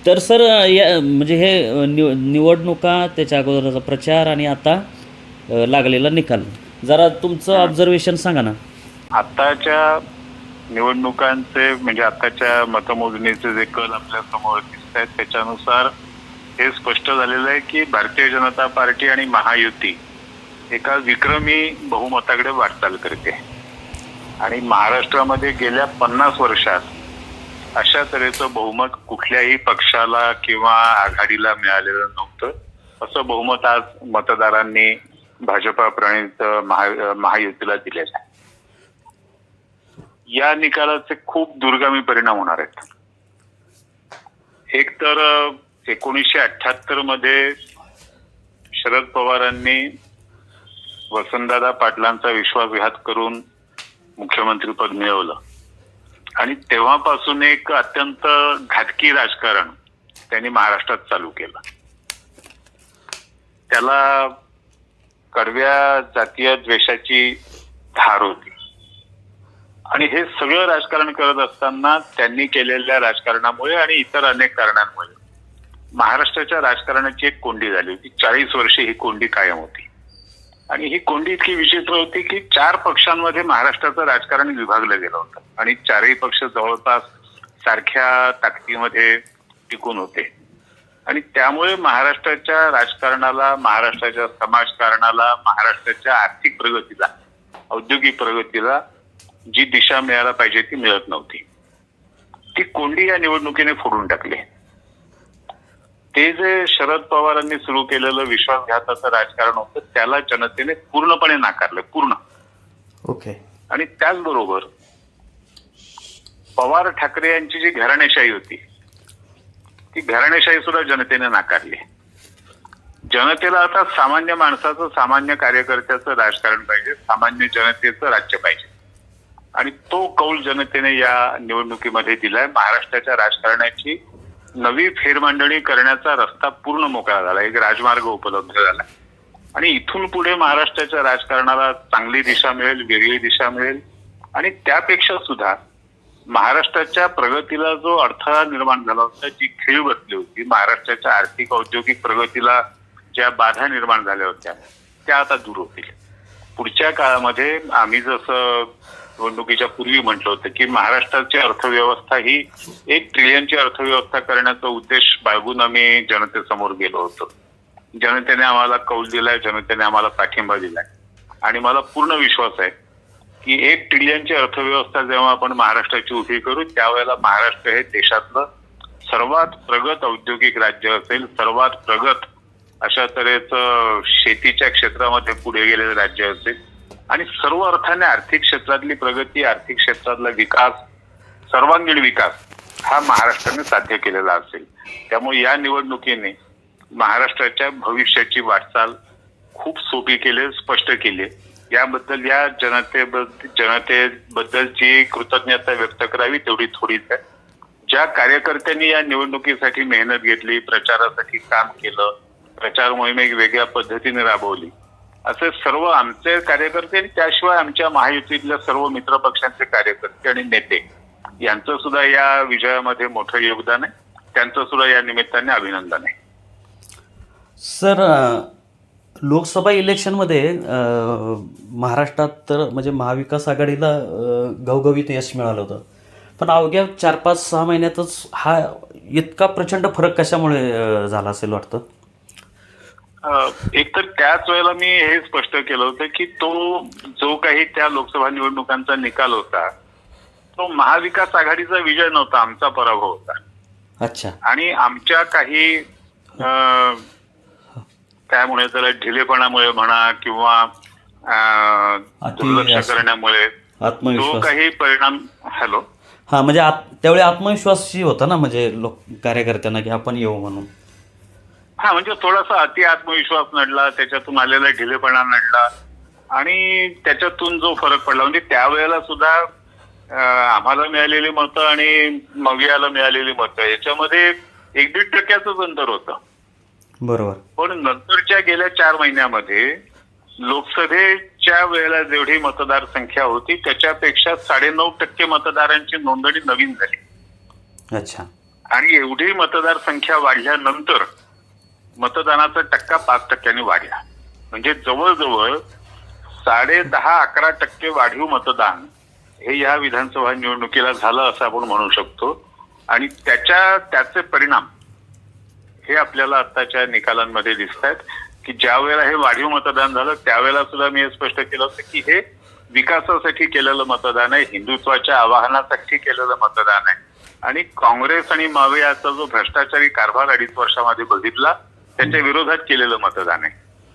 तर सर या म्हणजे हे निव निवडणुका त्याच्या अगोदरचा प्रचार आणि आता लागलेला निकाल. जरा तुमचं ऑब्झर्वेशन सांगा ना. आताच्या निवडणुकांचे म्हणजे आताच्या मतमोजणीचे जे कल आपल्यासमोर दिसत आहेत त्याच्यानुसार हे स्पष्ट झालेलं आहे की भारतीय जनता पार्टी आणि महायुती एका विक्रमी बहुमताकडे वाटचाल करते. आणि महाराष्ट्रामध्ये गेल्या पन्नास वर्षात अशा तऱ्हेचं बहुमत कुठल्याही पक्षाला किंवा आघाडीला मिळालेलं नव्हतं. असं बहुमत आज मतदारांनी भाजपा प्रणित महा महायुतीला दिलेलं आहे. या निकालाचे खूप दुर्गामी परिणाम होणार आहेत. एक तर एकोणीसशे अठ्याहत्तरमध्ये शरद पवारांनी वसंतदादा पाटलांचा विश्वासघात करून मुख्यमंत्रीपद मिळवलं. आणि तेव्हापासून एक अत्यंत घातकी राजकारण त्यांनी महाराष्ट्रात चालू केलं. त्याला कडव्या जातीय द्वेषाची धार होती. आणि हे सगळं राजकारण करत असताना त्यांनी केलेल्या राजकारणामुळे आणि इतर अनेक कारणांमुळे महाराष्ट्राच्या राजकारणाची एक कोंडी झाली होती. चाळीस वर्षे ही कोंडी कायम होती. आणि ही कोंडी इतकी विचित्र होती की चार पक्षांमध्ये महाराष्ट्राचं राजकारण विभागलं गेलं होतं. आणि चारही पक्ष जवळपास सारख्या ताकदीमध्ये टिकून होते. आणि त्यामुळे महाराष्ट्राच्या राजकारणाला महाराष्ट्राच्या समाजकारणाला महाराष्ट्राच्या आर्थिक प्रगतीला औद्योगिक प्रगतीला जी दिशा मिळायला पाहिजे ती मिळत नव्हती. ती कोंडी या निवडणुकीने फोडून टाकली. ते जे शरद पवारांनी सुरू केलेलं विश्वासघाताचं राजकारण होतं त्याला जनतेने पूर्णपणे नाकारलं पूर्ण. ओके आणि त्याचबरोबर पवार ठाकरे यांची जी घराणेशाही होती ती घराणेशाही सुद्धा जनतेने नाकारली. जनतेला आता सामान्य माणसाचं सामान्य कार्यकर्त्याचं राजकारण पाहिजे सामान्य जनतेचं राज्य पाहिजे. आणि तो कौल जनतेने या निवडणुकीमध्ये दिलाय. महाराष्ट्राच्या राजकारणाची नवी फेरमांडणी करण्याचा रस्ता पूर्ण मोकळा झाला. एक राजमार्ग उपलब्ध झाला. आणि इथून पुढे महाराष्ट्राच्या राजकारणाला चांगली दिशा मिळेल वेगळी दिशा मिळेल. आणि त्यापेक्षा सुद्धा महाराष्ट्राच्या प्रगतीला जो अडथळा निर्माण झाला होता जी खीळ बसली होती महाराष्ट्राच्या आर्थिक औद्योगिक प्रगतीला ज्या बाधा निर्माण झाल्या होत्या त्या आता दूर होतील. पुढच्या काळामध्ये आम्ही जसं निवडणुकीच्या पूर्वी म्हटलं होतं की महाराष्ट्राची अर्थव्यवस्था ही एक ट्रिलियनची अर्थव्यवस्था करण्याचा उद्देश बाळगून आम्ही जनतेसमोर गेलो होतो. जनतेने आम्हाला कौल दिलाय जनतेने आम्हाला पाठिंबा दिलाय. आणि मला पूर्ण विश्वास आहे की एक ट्रिलियनची अर्थव्यवस्था जेव्हा आपण महाराष्ट्राची उभी करू त्यावेळेला महाराष्ट्र हे देशातलं सर्वात प्रगत औद्योगिक राज्य असेल सर्वात प्रगत अशा तऱ्हेचं शेतीच्या क्षेत्रामध्ये पुढे गेलेलं राज्य असेल. आणि सर्व अर्थाने आर्थिक क्षेत्रातली प्रगती आर्थिक क्षेत्रातला विकास सर्वांगीण विकास हा महाराष्ट्राने साध्य केलेला असेल. त्यामुळे या निवडणुकीने महाराष्ट्राच्या भविष्याची वाटचाल खूप सोपी केली स्पष्ट केली. याबद्दल या जनतेबद्दल जनतेबद्दलची कृतज्ञता व्यक्त करावी तेवढी थोडीच आहे. ज्या कार्यकर्त्यांनी या निवडणुकीसाठी मेहनत घेतली प्रचारासाठी काम केलं प्रचार मोहिमे वेगळ्या पद्धतीने राबवली असे सर्व आमचे कार्यकर्ते आणि त्याशिवाय आमच्या महायुतीतल्या सर्व मित्र पक्षांचे कार्यकर्ते आणि नेते यांचं सुद्धा या विजयामध्ये मोठं योगदान आहे. त्यांचं सुद्धा या निमित्ताने अभिनंदन आहे. सर लोकसभा इलेक्शनमध्ये महाराष्ट्रात तर म्हणजे महाविकास आघाडीला घवघवीत यश मिळालं होतं. पण अवघ्या चार पाच सहा महिन्यातच हा इतका प्रचंड फरक कशामुळे झाला असेल वाटतं? एक तर त्याच वेळेला मी हे स्पष्ट केलं होतं की तो जो काही त्या लोकसभा निवडणुकांचा निकाल होता तो महाविकास आघाडीचा विजय नव्हता आमचा पराभव होता. अच्छा. आणि आमच्या काही काय म्हणे त्याला ढिलेपणामुळे म्हणा किंवा दुर्लक्ष करण्यामुळे जो आत्मविश्वास. काही परिणाम हॅलो? हा म्हणजे त्यावेळी आत्मविश्वासही होता ना म्हणजे लोक कार्यकर्त्यांना की आपण येऊ म्हणून. हा म्हणजे थोडासा अति आत्मविश्वास नडला त्याच्यातून आलेला ढिलेपणा नडला आणि त्याच्यातून जो फरक पडला म्हणजे त्यावेळेला सुद्धा आम्हाला मिळालेली मतं आणि मवियाला मिळालेली मतं याच्यामध्ये एक दीड टक्क्याचंच अंतर होतं. बरोबर. पण नंतरच्या गेल्या चार महिन्यामध्ये लोकसभेच्या वेळेला जेवढी मतदार संख्या होती त्याच्यापेक्षा साडेनऊ टक्के मतदारांची नोंदणी नवीन झाली. अच्छा. आणि एवढी मतदारसंख्या वाढल्यानंतर मतदानाचा टक्का पाच टक्क्यांनी वाढला. म्हणजे जवळजवळ साडे दहा अकरा टक्के वाढीव मतदान हे या विधानसभा निवडणुकीला झालं असं आपण म्हणू शकतो. आणि त्याच्या त्याचे परिणाम हे आपल्याला आत्ताच्या निकालांमध्ये दिसत आहेत की ज्या वेळेला हे वाढीव मतदान झालं त्यावेळेला सुद्धा मी हे स्पष्ट केलं होतं की हे विकासासाठी केलेलं मतदान आहे हिंदुत्वाच्या आवाहनासाठी केलेलं मतदान आहे. आणि काँग्रेस आणि मावे याचा जो भ्रष्टाचारी कारभार अडीच वर्षामध्ये बघितला त्याच्या विरोधात केलेलं मतदान आहे.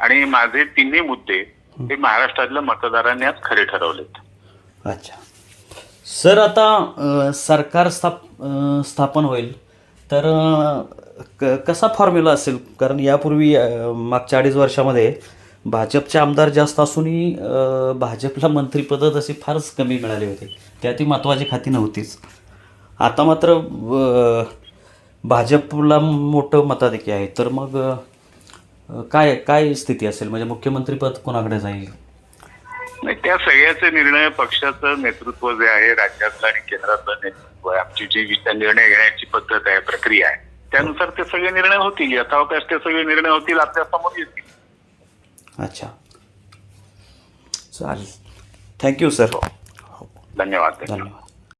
आणि माझे तिन्ही मुद्दे हे. महाराष्ट्रातल्या मतदारांनी आज खरे ठरवलेत. अच्छा. सर आता अ, सरकार स्थाप अ, स्थापन होईल. तर अ, क कसा फॉर्म्युला असेल? कारण यापूर्वी अ, मागच्या अडीच वर्षामध्ये भाजपचे आमदार जास्त असूनही अ, भाजपला मंत्रिपदं तशी फारच कमी मिळाली होती. त्यातही महत्त्वाची खाती नव्हतीच. आता मात्र अ, भाजपला मोठं मताधिक्य आहे. तर मग काय काय स्थिती असेल? म्हणजे मुख्यमंत्रीपद कोणाकडे जाईल? नाही त्या सगळ्याचे निर्णय पक्षाचं नेतृत्व जे आहे राज्यातलं आणि केंद्रातलं नेतृत्व आहे. आमची जी निर्णय घेण्याची पद्धत आहे प्रक्रिया आहे त्यानुसार ते सगळे निर्णय होतील. यथावकाश ते सगळे निर्णय होतील आपल्यासमोर येतील. अच्छा. चालेल. Thank you sir. धन्यवाद. धन्यवाद.